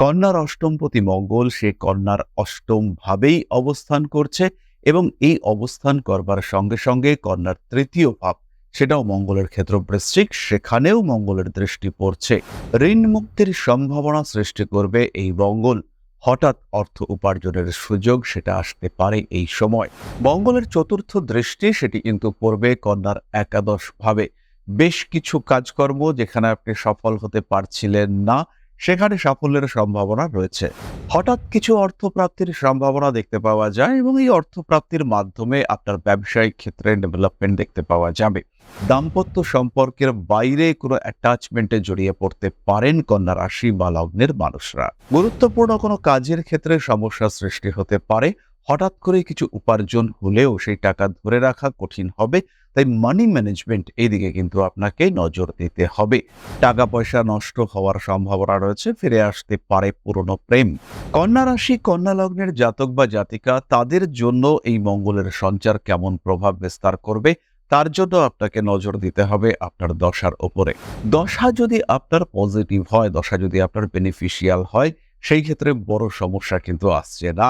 কন্যার অষ্টমপতি মঙ্গল, সে কন্যার অষ্টম ভাবেই অবস্থান করছে এবং এই অবস্থান করবার সঙ্গে সঙ্গে কন্যার তৃতীয় ভাব, সেটাও মঙ্গলের ক্ষেত্র বৃশ্চিক সেখানেও মঙ্গলের দৃষ্টি পড়ছে। ঋণ মুক্তির সম্ভাবনা সৃষ্টি করবে এই মঙ্গল। হঠাৎ অর্থ উপার্জনের সুযোগ সেটা আসতে পারে এই সময়। মঙ্গলের চতুর্থ দৃষ্টি সেটি কিন্তু পড়বে কন্যার একাদশ ভাবে। বেশ কিছু কাজকর্ম যেখানে আপনি সফল হতে পারছিলেন না সেখানে সাফল্যের সম্ভাবনা রয়েছে। হঠাৎ কিছু অর্থপ্রাপ্তির সম্ভাবনা দেখতে পাওয়া যায় এবং এই অর্থপ্রাপ্তির মাধ্যমে আপনার ব্যবসায়িক ক্ষেত্রে ডেভেলপমেন্ট দেখতে পাওয়া যাবে। দাম্পত্য সম্পর্কের বাইরে কোনো অ্যাটাচমেন্টে জড়িয়ে পড়তে পারেন কন্যা রাশি বা লগ্নের মানুষরা। গুরুত্বপূর্ণ কোনো কাজের ক্ষেত্রে সমস্যা সৃষ্টি হতে পারে। হঠাৎ করে কিছু উপার্জন হলেও সেই টাকা ধরে রাখা কঠিন হবে, তাই মানি ম্যানেজমেন্ট এইদিকে কিন্তু আপনাকে নজর দিতে হবে। টাকা পয়সা নষ্ট হওয়ার সম্ভাবনা রয়েছে, ফিরে আসতে পারে পুরনো প্রেম। কন্যা রাশি, কন্যা লগ্নের জাতক বা জাতিকা, তাদের জন্য এই মঙ্গলের সঞ্চার কেমন প্রভাব বিস্তার করবে, তার জন্য আপনাকে নজর দিতে হবে আপনার দশার ওপরে দশা যদি আপনার পজিটিভ হয়, দশা যদি আপনার বেনিফিশিয়াল হয় সেই ক্ষেত্রে বড় সমস্যা কিন্তু আসছে না।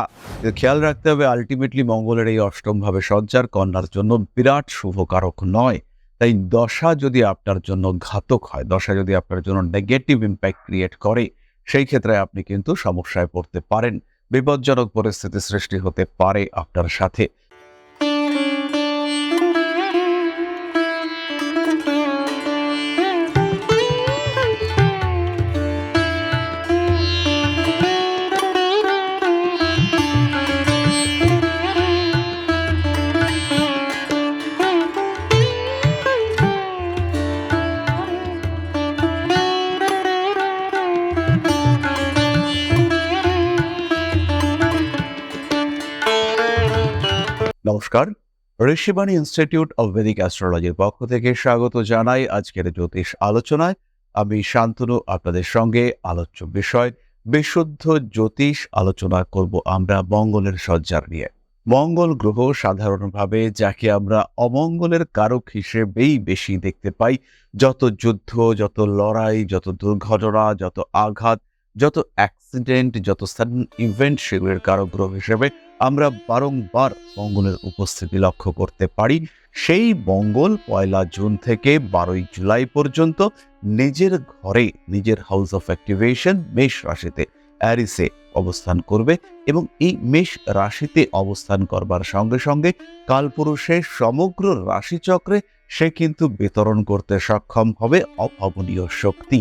খেয়াল রাখতে হবে আলটিমেটলি মঙ্গলের এই অষ্টমভাবে সঞ্চার কন্যার জন্য বিরাট শুভকারক নয়। তাই দশা যদি আপনার জন্য ঘাতক হয়, দশা যদি আপনার জন্য নেগেটিভ ইম্প্যাক্ট ক্রিয়েট করে, সেই ক্ষেত্রে আপনি কিন্তু সমস্যায় পড়তে পারেন। বিপজ্জনক পরিস্থিতি সৃষ্টি হতে পারে আপনার সাথে। নমস্কার। ঋষিবাণী ইনস্টিটিউট অব ভেদিক অ্যাস্ট্রোলজির পক্ষ থেকে স্বাগত জানাই আজকের জ্যোতিষ আলোচনায়। আমি শান্তনু, আপনাদের সঙ্গে আলোচ্য বিষয়, বিশুদ্ধ জ্যোতিষ আলোচনা করব আমরা মঙ্গলের সজ্জার নিয়ে। মঙ্গল গ্রহ সাধারণভাবে যাকে আমরা অমঙ্গলের কারক হিসেবেই বেশি দেখতে পাই। যত যুদ্ধ, যত লড়াই, যত দুর্ঘটনা, যত আঘাত, যত অ্যাক্সিডেন্ট যত সাডেন ইভেন্ট সেগুলির কারক গ্রহ হিসেবে আমরা বারংবার মঙ্গলের উপস্থিতি লক্ষ্য করতে পারি। সেই মঙ্গল পয়লা জুন থেকে বারোই জুলাই পর্যন্ত নিজের ঘরে নিজের হাউস অফ অ্যাক্টিভেশন মেষ রাশিতে, অ্যারিসে অবস্থান করবে এবং এই মেষ রাশিতে অবস্থান করবার সঙ্গে সঙ্গে কালপুরুষের সমগ্র রাশিচক্রে সে কিন্তু বিতরণ করতে সক্ষম হবে অভাবনীয় শক্তি।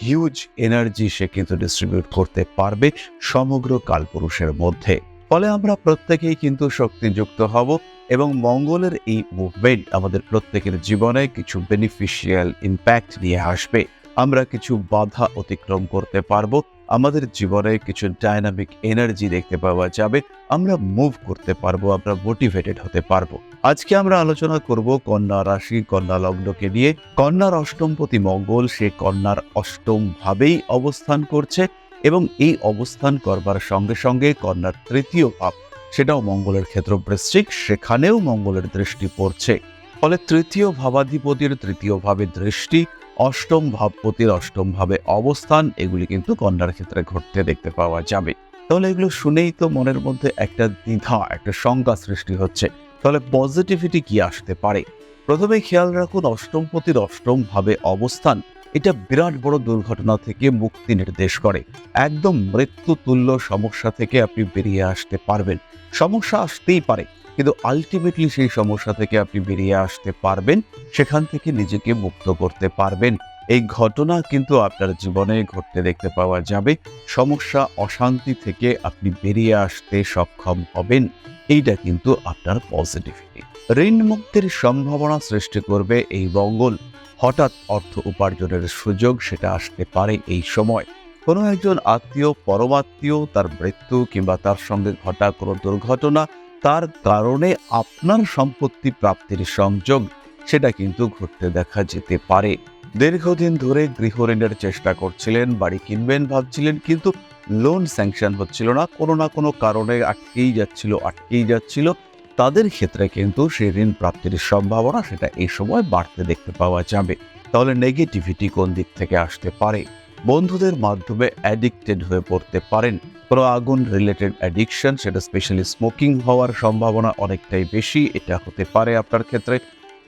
হিউজ এনার্জি সে কিন্তু ডিস্ট্রিবিউট করতে পারবে সমগ্র কালপুরুষের মধ্যে। ফলে আমরা প্রত্যেকেই কিন্তু শক্তিযুক্ত হব এবং মঙ্গলের এই মুভমেন্ট আমাদের প্রত্যেকের জীবনে কিছু বেনিফিশিয়াল ইম্প্যাক্ট নিয়ে আসবে। আমরা কিছু বাধা অতিক্রম করতে পারব, আমাদের জীবনে কিছু ডাইনামিক এনার্জি দেখতে পাওয়া যাবে, আমরা মুভ করতে পারব, আমরা মোটিভেটেড হতে পারব। আজকে আমরা আলোচনা করব কন্যা রাশি, কন্যা লগ্নকে নিয়ে। কন্যার অষ্টমপতি মঙ্গল, সে কন্যার অষ্টম ভাবেই অবস্থান করছে। এবং এই অবস্থান করবার সঙ্গে সঙ্গে কন্যার তৃতীয় ভাব সেটাও মঙ্গলের ক্ষেত্র বৃশ্চিক সেখানেও মঙ্গলের দৃষ্টি পড়ছে। ফলে তৃতীয় ভাবাধিপতির তৃতীয় ভাবে দৃষ্টি, অষ্টম ভাবপতির অষ্টম ভাবে অবস্থান, এগুলি কিন্তু কন্যার ক্ষেত্রে ঘটতে দেখতে পাওয়া যাবে। তাহলে এগুলো শুনেই তো মনের মধ্যে একটা দ্বিধা, একটা শঙ্কা সৃষ্টি হচ্ছে। তাহলে পজিটিভিটি কি আসতে পারে? প্রথমে খেয়াল রাখুন অষ্টমপতির অষ্টম ভাবে অবস্থান। এটা বিরাট বড় দুর্ঘটনা থেকে মুক্তি নির্দেশ করে। একদম মৃত্যুতুল্য সমস্যা থেকে আপনি বেরিয়ে আসতে পারবেন। সমস্যা আসতেই পারে, কিন্তু আলটিমেটলি সেই সমস্যা থেকে আপনি বেরিয়ে আসতে পারবেন, সেখান থেকে নিজেকে মুক্ত করতে পারবেন। এই ঘটনা কিন্তু আপনার জীবনে ঘটতে দেখতে পাওয়া যাবে। সমস্যা অশান্তি থেকে আপনি বেরিয়ে আসতে সক্ষম হবেন। এইটা কিন্তু আপনার পজিটিভিটি ঋণ মুক্তির সম্ভাবনা সৃষ্টি করবে এই মঙ্গল। হঠাৎ অর্থ উপার্জনের সুযোগ সেটা আসতে পারে এই সময়। কোনো একজন আত্মীয়, পরমাত্মীয়, তার মৃত্যু কিংবা তার সঙ্গে ঘটা কোনো দুর্ঘটনা, তার কারণে আপনার সম্পত্তি প্রাপ্তির সংযোগ, সেটা কিন্তু ঘটতে দেখা যেতে পারে। দীর্ঘদিন ধরে গৃহ ঋণের চেষ্টা করছিলেন, বাড়ি কিনবেন ভাবছিলেন, কিন্তু লোন স্যাংশন হচ্ছিল না। কোনো না কোনো কারণে আটকেই যাচ্ছিল আটকেই যাচ্ছিল। তাদের ক্ষেত্রে কিন্তু সেই ঋণ প্রাপ্তির সম্ভাবনা সেটা এই সময় বাড়তে দেখতে পাওয়া যাবে। তাহলে নেগেটিভিটি কোন দিক থেকে আসতে পারে? বন্ধুদের মাধ্যমে অ্যাডিক্টেড হয়ে পড়তে পারেন। কোনো আগুন রিলেটেড অ্যাডিকশন সেটা স্পেশালি স্মোকিং হওয়ার সম্ভাবনা অনেকটাই বেশি, এটা হতে পারে আপনার ক্ষেত্রে।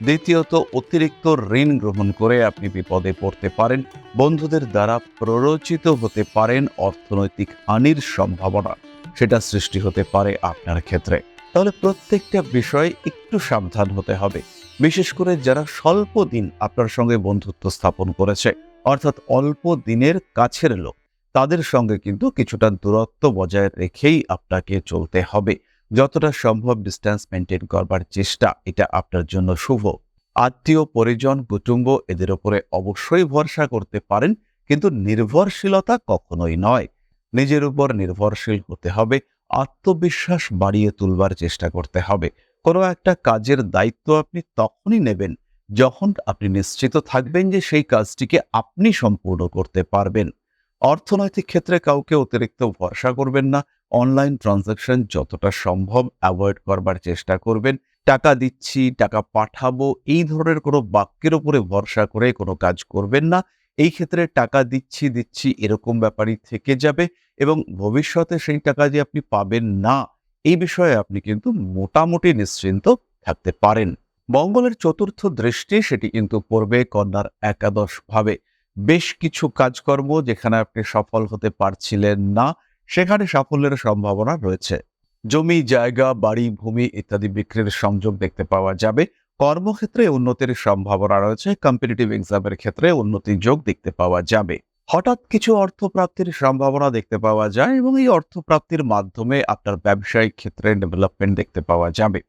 দ্বিতীয়ত, অতিরিক্ত ঋণ গ্রহণ করে আপনি বিপদে পড়তে পারেন। বন্ধুদের দ্বারা প্ররোচিত হতে পারেন অর্থনৈতিক হানির সম্ভাবনা, সেটা সৃষ্টি হতে পারে আপনার ক্ষেত্রে। তাহলে প্রত্যেকটা বিষয়ে একটু সাবধান হতে হবে। বিশেষ করে যারা স্বল্প দিন আপনার সঙ্গে বন্ধুত্ব স্থাপন করেছে, অর্থাৎ অল্প দিনের কাছের লোক, তাদের সঙ্গে কিন্তু কিছুটা দূরত্ব বজায় রেখেই আপনাকে চলতে হবে। যতটা সম্ভব ডিস্টেন্স মেনটেন করবার চেষ্টা, এটা আপনার জন্য শুভ। আত্মীয়, পরিজন, কুটুম্ব এদের উপরে অবশ্যই ভরসা করতে পারেন, কিন্তু নির্ভরশীলতা কখনোই নয়। নিজের উপর নির্ভরশীল হতে হবে আত্মবিশ্বাস বাড়িয়ে তুলবার চেষ্টা করতে হবে। কোনো একটা কাজের দায়িত্ব আপনি তখনই নেবেন যখন আপনি নিশ্চিত থাকবেন যে সেই কাজটিকে আপনি সম্পূর্ণ করতে পারবেন। অর্থনৈতিক ক্ষেত্রে কাউকে অতিরিক্ত ভরসা করবেন না। অনলাইন ট্রানজাকশন যতটা সম্ভব অ্যাভয়েড করবার চেষ্টা করবেন। টাকা দিচ্ছি, টাকা পাঠাবো, এই ধরনের কোনো বাক্যের উপরে ভরসা করে কোনো কাজ করবেন না। এই ক্ষেত্রে টাকা দিচ্ছি দিচ্ছি এরকম ব্যাপারই থেকে যাবে। এবং ভবিষ্যতে সেই টাকা যে আপনি পাবেন না, এই বিষয়ে আপনি কিন্তু মোটামুটি নিশ্চিন্ত থাকতে পারেন। মঙ্গলের চতুর্থ দৃষ্টি সেটি কিন্তু পড়বে কন্যার একাদশ ভাবে। বেশ কিছু কাজকর্ম যেখানে আপনি সফল হতে পারছিলেন না, সেখানে সাফল্যের সম্ভাবনা রয়েছে। জমি, জায়গা, বাড়ি, ভূমি ইত্যাদি বিক্রির সংযোগ দেখতে পাওয়া যাবে। কর্মক্ষেত্রে উন্নতির সম্ভাবনা রয়েছে কম্পিটিটিভ এক্সামের ক্ষেত্রে উন্নতির যোগ দেখতে পাওয়া যাবে। হঠাৎ কিছু অর্থপ্রাপ্তির সম্ভাবনা দেখতে পাওয়া যায় এবং এই অর্থপ্রাপ্তির মাধ্যমে আপনার ব্যবসায়িক ক্ষেত্রে ডেভেলপমেন্ট দেখতে পাওয়া যাবে।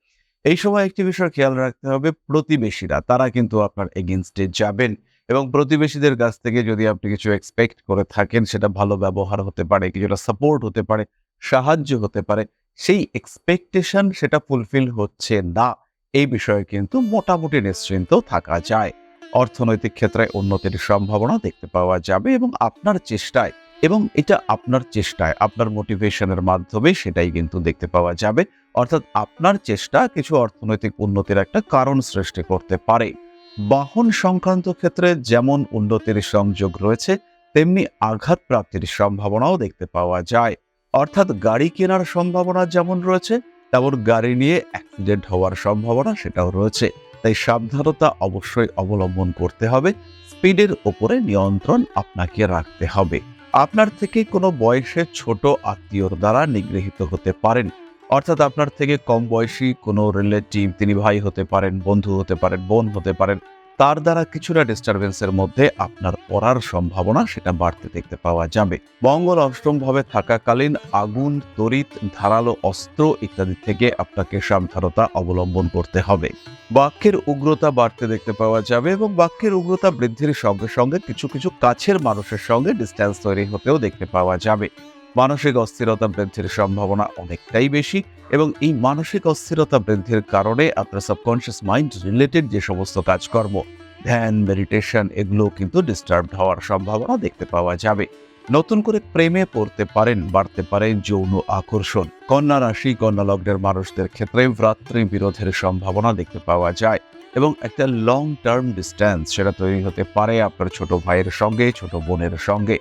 এই সময় একটি বিষয় খেয়াল রাখতে হবে, প্রতিবেশীরা, তারা কিন্তু আপনার এগেনস্টে যাবেন এবং প্রতিবেশীদের কাছ থেকে যদি আপনি কিছু এক্সপেক্ট করে থাকেন, সেটা ভালো ব্যবহার হতে পারে, কিছুটা সাপোর্ট হতে পারে, সাহায্য হতে পারে, সেই এক্সপেকটেশন সেটা ফুলফিল হচ্ছে না। এই বিষয়ে কিন্তু মোটামুটি নিশ্চিন্ত থাকা যায়। অর্থনৈতিক ক্ষেত্রে উন্নতির সম্ভাবনা দেখতে পাওয়া যাবে এবং আপনার চেষ্টায়, এবং এটা আপনার চেষ্টায়, আপনার মোটিভেশনের মাধ্যমে সেটাই কিন্তু দেখতে পাওয়া যাবে। অর্থাৎ আপনার চেষ্টা কিছু অর্থনৈতিক উন্নতির একটা কারণ সৃষ্টি করতে পারে। বাহন সংক্রান্ত ক্ষেত্রে যেমন উন্নতির সংযোগ রয়েছে, তেমনি আঘাত প্রাপ্তির সম্ভাবনাও দেখতে পাওয়া যায়। অর্থাৎ গাড়ি কেনার সম্ভাবনা যেমন রয়েছে, তেমন গাড়ি নিয়ে অ্যাক্সিডেন্ট হওয়ার সম্ভাবনা সেটাও রয়েছে। তাই সাবধানতা অবশ্যই অবলম্বন করতে হবে। স্পিডের ওপরে নিয়ন্ত্রণ আপনাকে রাখতে হবে। আপনার থেকে কোনো বয়সে ছোট আত্মীয়র দ্বারা নিগৃহীত হতে পারেন। অর্থাৎ আপনার থেকে কম বয়সী কোনো রিলেটিভ তিনি ভাই হতে পারেন, বন্ধু হতে পারেন, বোন হতে পারেন। তার দ্বারা কিছুটা ডিস্টারবেন্সের মধ্যে আপনার পড়ার সম্ভাবনা সেটা বাড়তে দেখতে পাওয়া যাবে। মঙ্গল অষ্টম ভাবে থাকাকালীন আগুন, তড়িৎ, ধারালো অস্ত্র ইত্যাদি থেকে আপনাকে সাবধানতা অবলম্বন করতে হবে। বাক্যের উগ্রতা বাড়তে দেখতে পাওয়া যাবে এবং বাক্যের উগ্রতা বৃদ্ধির সঙ্গে সঙ্গে কিছু কিছু কাছের মানুষের সঙ্গে ডিস্ট্যান্স তৈরি হতেও দেখতে পাওয়া যাবে। মানসিক অস্থিরতা বৃদ্ধির সম্ভাবনা অনেকটাই বেশি এবং এই মানসিক অস্থিরতা বৃদ্ধির কারণে আপনার সাবকনশিয়াস মাইন্ড রিলেটেড যে সমস্ত কাজকর্ম, ধ্যান মেডিটেশন এগুলো কিন্তু ডিস্টার্ব হওয়ার সম্ভাবনা দেখতে পাওয়া যাবে। নতুন করে প্রেমে পড়তে পারেন, বাড়তে পারে যৌন আকর্ষণ। কন্যা রাশি, কন্যা লগ্নের মানুষদের ক্ষেত্রে ভ্রাতৃ বিরোধের সম্ভাবনা দেখতে পাওয়া যায় এবং একটা লং টার্ম ডিস্ট্যান্স সেটা তৈরি হতে পারে আপনার ছোট ভাইয়ের সঙ্গে, ছোট বোনের সঙ্গে।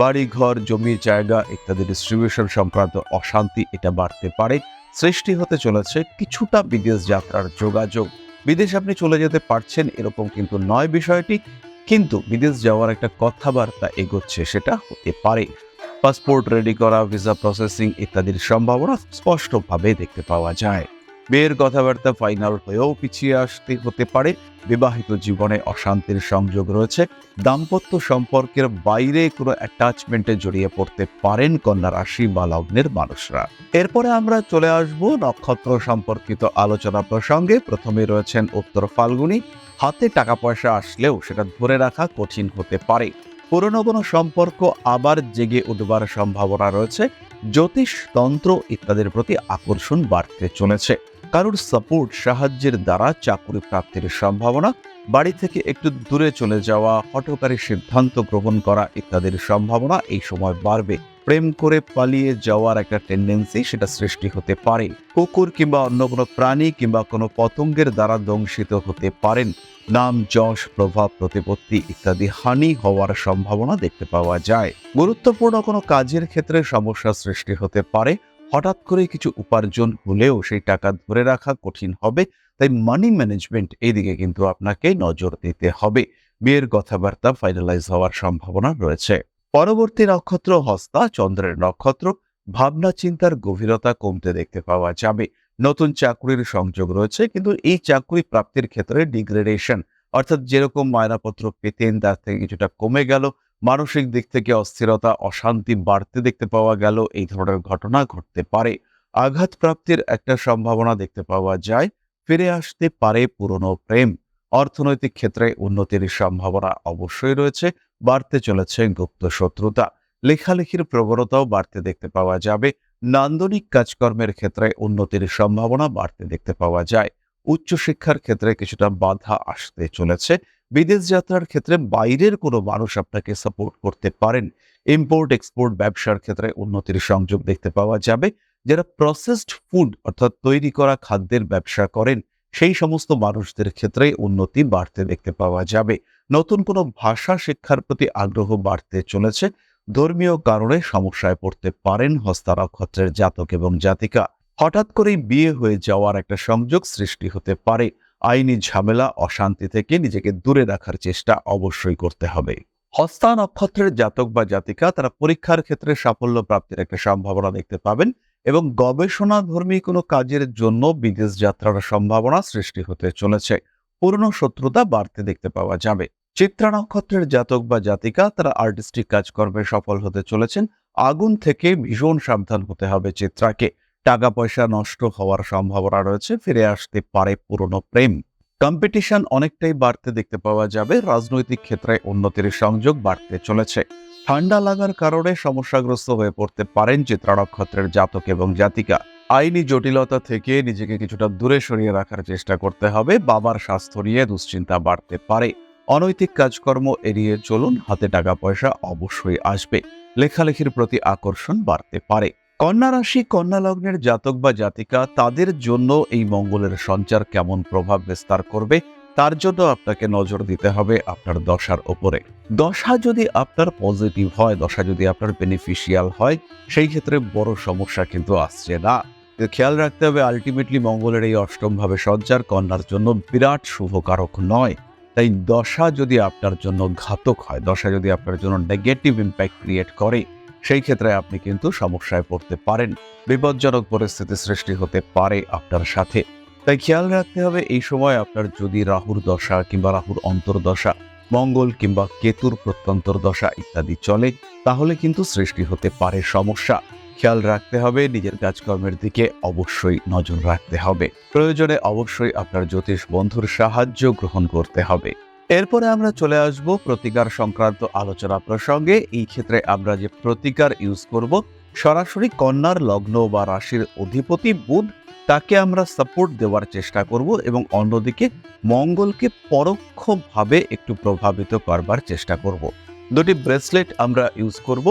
বাড়ি ঘর জমি জায়গা ইত্যাদি ডিস্ট্রিবিউশন সংক্রান্ত অশান্তি এটা বাড়তে পারে। সৃষ্টি হতে চলেছে কিছুটা বিদেশ যাত্রার যোগাযোগ। বিদেশ আপনি চলে যেতে পারছেন এরকম কিন্তু নয় বিষয়টি, কিন্তু বিদেশ যাওয়ার একটা কথাবার্তা এগোচ্ছে সেটা হতে পারে। পাসপোর্ট রেডি করা ভিসা প্রসেসিং ইত্যাদির সম্ভাবনা স্পষ্টভাবে দেখতে পাওয়া যায়। বিয়ের কথাবার্তা ফাইনাল হয়েও পিছিয়ে আসতে হতে পারে। বিবাহিত জীবনে অশান্তির সংযোগ রয়েছে। দাম্পত্য সম্পর্কের বাইরে কোনো অ্যাটাচমেন্টে জড়িয়ে পড়তে পারেন কন্যা রাশি বা লগ্নের মানুষরা। এরপরে আমরা চলে আসব নক্ষত্র সম্পর্কিত আলোচনা প্রসঙ্গে। প্রথমে রয়েছেন উত্তর ফাল্গুনি। হাতে টাকা পয়সা আসলেও সেটা ধরে রাখা কঠিন হতে পারে। পুরনো কোনো সম্পর্ক আবার জেগে উঠবার সম্ভাবনা রয়েছে। জ্যোতিষ, তন্ত্র ইত্যাদির প্রতি আকর্ষণ বাড়তে চলেছে। কারোর সাপোর্ট সাহায্যের দ্বারা চাকরি প্রাপ্তির সম্ভাবনা, বাড়ি থেকে একটু দূরে চলে যাওয়া, হঠকারী সিদ্ধান্ত গ্রহণ করা ইত্যাদির সম্ভাবনা এই সময় বাড়বে। প্রেম করে পালিয়ে যাওয়ার একটা টেন্ডেন্সি সেটা সৃষ্টি হতে পারে। কুকুর কিংবা অন্য কোনো প্রাণী কিংবা কোনো পতঙ্গের দ্বারা দংশিত হতে পারেন। নাম, যশ, প্রভাব, প্রতিপত্তি ইত্যাদি হানি হওয়ার সম্ভাবনা দেখতে পাওয়া যায়। গুরুত্বপূর্ণ কোনো কাজের ক্ষেত্রে সমস্যা সৃষ্টি হতে পারে। হঠাৎ করে কিছু উপার্জন হলেও সেই টাকা ধরে রাখা কঠিন হবে, তাই মানি ম্যানেজমেন্ট এদিকে কিন্তু আপনাকে নজর দিতে হবে। বিয়ের কথাবার্তা ফাইনালাইজ হওয়ার সম্ভাবনা রয়েছে। পরবর্তী নক্ষত্র হস্তা, চন্দ্রের নক্ষত্র, ভাবনা চিন্তার গভীরতা কমতে দেখতে পাওয়া যাবে। নতুন চাকরির সংযোগ রয়েছে, কিন্তু এই চাকরি প্রাপ্তির ক্ষেত্রে ডিগ্রেডেশন অর্থাৎ যেরকম মায়নাপত্র পেতেন তার থেকে কিছুটা কমে গেল। মানসিক দিক থেকে অস্থিরতা, অশান্তি বাড়তে দেখতে পাওয়া গেল। এই ধরনের ঘটনা ঘটতে পারে। আঘাত প্রাপ্তির একটা সম্ভাবনা দেখতে পাওয়া যায়। ফিরে আসতে পারে পুরনো প্রেম। অর্থনৈতিক ক্ষেত্রে উন্নতির সম্ভাবনা অবশ্যই রয়েছে। বাড়তে চলেছে গুপ্ত শত্রুতা। লেখালেখির প্রবণতাও বাড়তে দেখতে পাওয়া যাবে। নান্দনিক কাজকর্মের ক্ষেত্রে উন্নতির সম্ভাবনা বাড়তে দেখতে পাওয়া যায়। উচ্চশিক্ষার ক্ষেত্রে কিছুটা বাধা আসতে চলেছে। বিদেশ যাত্রার ক্ষেত্রে বাইরের কোনো মানুষ আপনাকে সাপোর্ট করতে পারেন। ইম্পোর্ট এক্সপোর্ট ব্যবসার ক্ষেত্রে উন্নতির সংযোগ দেখতে পাওয়া যাবে। যারা প্রসেসড ফুড অর্থাৎ তৈরি করা খাদ্যের ব্যবসা করেন, সেই সমস্ত মানুষদের ক্ষেত্রে উন্নতি বাড়তে দেখতে পাওয়া যাবে। নতুন কোনো ভাষা শিক্ষার প্রতি আগ্রহ বাড়তে চলেছে। ধর্মীয় কারণে সমস্যায় পড়তে পারেন হস্তা নক্ষত্রের জাতক এবং জাতিকা। হঠাৎ করেই বিয়ে হয়ে যাওয়ার একটা সংযোগ সৃষ্টি হতে পারে। আইনি ঝামেলা, অশান্তি থেকে নিজেকে দূরে রাখার চেষ্টা অবশ্যই করতে হবে। হস্তা নক্ষত্রের জাতক বা জাতিকা তারা পরীক্ষার ক্ষেত্রে সাফল্য প্রাপ্তির একটা সম্ভাবনা দেখতে পাবেন এবং গবেষণাধর্মী কোনো কাজের জন্য বিদেশ যাত্রার সম্ভাবনা সৃষ্টি হতে চলেছে। পুরনো শত্রুতা বাড়তে দেখতে পাওয়া যাবে। চিত্রা নক্ষত্রের জাতক বা জাতিকা তারা আর্টিস্টিক কাজকর্মে সফল হতে চলেছেন। আগুন থেকে ভীষণ সাবধান হতে হবে চিত্রাকে। টাকা পয়সা নষ্ট হওয়ার সম্ভাবনা রয়েছে, ফিরে আসতে পারে পুরনো প্রেম। কম্পিটিশন অনেকটাই বাড়তে দেখতে পাওয়া যাবে, রাজনৈতিক ক্ষেত্রে উন্নতির সংযোগ বাড়তে চলেছে। ঠান্ডা লাগার কারণে সমস্যাগ্রস্ত হয়ে পড়তে পারেন চিত্রা নক্ষত্রের জাতক এবং জাতিকা। আইনি জটিলতা থেকে নিজেকে কিছুটা দূরে সরিয়ে রাখার চেষ্টা করতে হবে, বাবার স্বাস্থ্য নিয়ে দুশ্চিন্তা বাড়তে পারে। অনৈতিক কাজকর্ম এড়িয়ে চলুন, হাতে টাকা পয়সা অবশ্যই আসবে। লেখালেখির প্রতি আকর্ষণ বাড়তে পারে। কন্যা রাশি, কন্যা লগ্নের জাতক বা জাতিকা, তাদের জন্য এই মঙ্গলের সঞ্চার কেমন প্রভাব বিস্তার করবে, তার জন্য আপনাকে নজর দিতে হবে আপনার দশার ওপরে দশা যদি আপনার পজিটিভ হয়, দশা যদি আপনার বেনিফিশিয়াল হয়, সেই ক্ষেত্রে বড় সমস্যা কিন্তু আসছে না। খেয়াল রাখতে হবে আলটিমেটলি মঙ্গলের এই অষ্টম ভাবে সঞ্চার কন্যার জন্য বিরাট শুভকারক নয়। তাই দশা যদি আপনার জন্য ঘাতক হয়, দশা যদি আপনার জন্য নেগেটিভ ইম্প্যাক্ট ক্রিয়েট করে সেই ক্ষেত্রে আপনি কিন্তু সমস্যায় পড়তে পারেন। বিপজ্জনক পরিস্থিতি সৃষ্টি হতে পারে আপনার সাথে। তাই খেয়াল রাখতে হবে, এই সময় আপনার যদি রাহুর দশা কিংবা রাহুর অন্তর্দশা, মঙ্গল কিংবা কেতুর প্রত্যন্তর দশা ইত্যাদি চলে, তাহলে কিন্তু সৃষ্টি হতে পারে সমস্যা। খেয়াল রাখতে হবে, নিজের কাজকর্মের দিকে অবশ্যই নজর রাখতে হবে। প্রয়োজনে অবশ্যই আপনার জ্যোতিষ বন্ধুর সাহায্য গ্রহণ করতে হবে। এরপরে আমরা চলে আসব প্রতিকার সংক্রান্ত আলোচনা প্রসঙ্গে। এই ক্ষেত্রে আমরা যে প্রতিকার ইউজ করব, সরাসরি কন্যার লগ্ন বা রাশির অধিপতি বুধ, তাকে আমরা সাপোর্ট দেওয়ার চেষ্টা করব এবং অন্যদিকে মঙ্গলকে পরোক্ষভাবে একটু প্রভাবিত করবার চেষ্টা করব। দুটি ব্রেসলেট আমরা ইউজ করব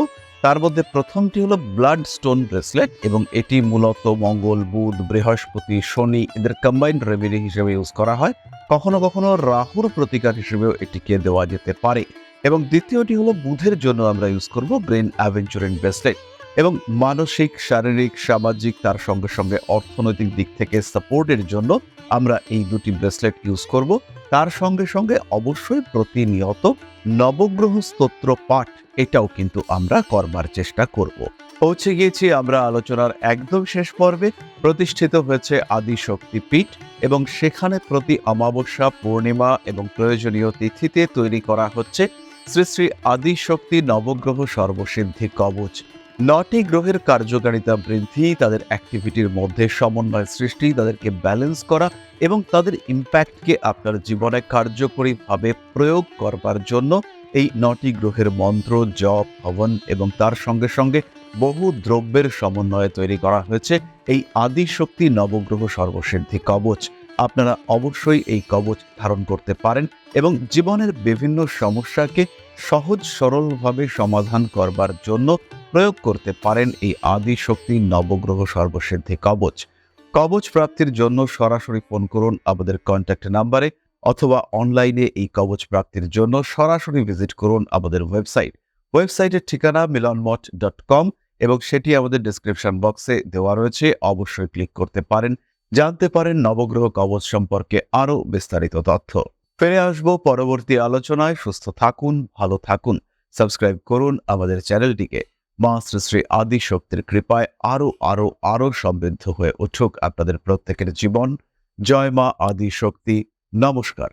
তার মধ্যে প্রথমটি হলো ব্লাড স্টোন ব্রেসলেট এবং এটি মূলত মঙ্গল, বুধ, বৃহস্পতি, শনি এদের কম্বাইন্ড রেমেডি হিসেবে ইউজ করা হয়। কখনো কখনো রাহুর প্রতিকার হিসেবেও এটিকে দেওয়া যেতে পারে। এবং দ্বিতীয়টি হলো বুধের জন্য আমরা ইউজ করব ব্রেন অ্যাভেঞ্চুরিং ব্রেসলেট এবং মানসিক, শারীরিক, সামাজিক তার সঙ্গে সঙ্গে অর্থনৈতিক দিক থেকে সাপোর্টের জন্য আমরা এই দুটি ব্রেসলেট ইউজ করব। তার সঙ্গে সঙ্গে অবশ্যই প্রতিনিয়ত নবগ্রহ স্তোত্র পাঠ, এটাও কিন্তু আমরা করবার চেষ্টা করব। পৌঁছে গিয়েছি আমরা আলোচনার একদম শেষ পর্বে। প্রতিষ্ঠিত হয়েছে আদি শক্তি পীঠ এবং সেখানে প্রতি অমাবস্যা, পূর্ণিমা এবং প্রয়োজনীয় তিথিতে তৈরি করা হচ্ছে শ্রী শ্রী আদিশক্তি নবগ্রহ সর্বসিদ্ধি কবচ। নটি গ্রহের কার্যকারিতা বৃদ্ধি, তাদের অ্যাক্টিভিটির মধ্যে সমন্বয় সৃষ্টি, তাদেরকে ব্যালেন্স করা এবং তাদের ইম্প্যাক্টকে আপনার জীবনে কার্যকরীভাবে প্রয়োগ করবার জন্য এই নটি গ্রহের মন্ত্র, জপ, হবন এবং তার সঙ্গে সঙ্গে বহু দ্রব্যের সমন্বয়ে তৈরি করা হয়েছে। এই আদি শক্তি নবগ্রহ সর্বসিদ্ধি কবচ। আপনারা অবশ্যই এই কবচ ধারণ করতে পারেন এবং জীবনের বিভিন্ন সমস্যাকে সহজ, সরলভাবে সমাধান করবার জন্য প্রয়োগ করতে পারেন এই আদি শক্তি নবগ্রহ সর্বসিদ্ধি কবচ। কবচ প্রাপ্তির জন্য সরাসরি ফোন করুন আমাদের কন্ট্যাক্ট নাম্বারে অথবা অনলাইনে এই কবচ প্রাপ্তির জন্য সরাসরি ভিজিট করুন আমাদের ওয়েবসাইট ওয়েবসাইটের ঠিকানা মিলনমট ডট কম এবং সেটি আমাদের ডিসক্রিপশন বক্সে দেওয়া রয়েছে। অবশ্যই ক্লিক করতে পারেন। জানতে পারেন নবগ্রহ কবচ সম্পর্কে আরও বিস্তারিত তথ্য। ফিরে আসব পরবর্তী আলোচনায়। সুস্থ থাকুন, ভালো থাকুন। সাবস্ক্রাইব করুন আমাদের চ্যানেলটিকে। মা শ্রী শ্রী আদি শক্তির কৃপায় আরও আরও আরও সমৃদ্ধ হয়ে উঠুক আপনাদের প্রত্যেকের জীবন। জয় মা আদি শক্তি। নমস্কার।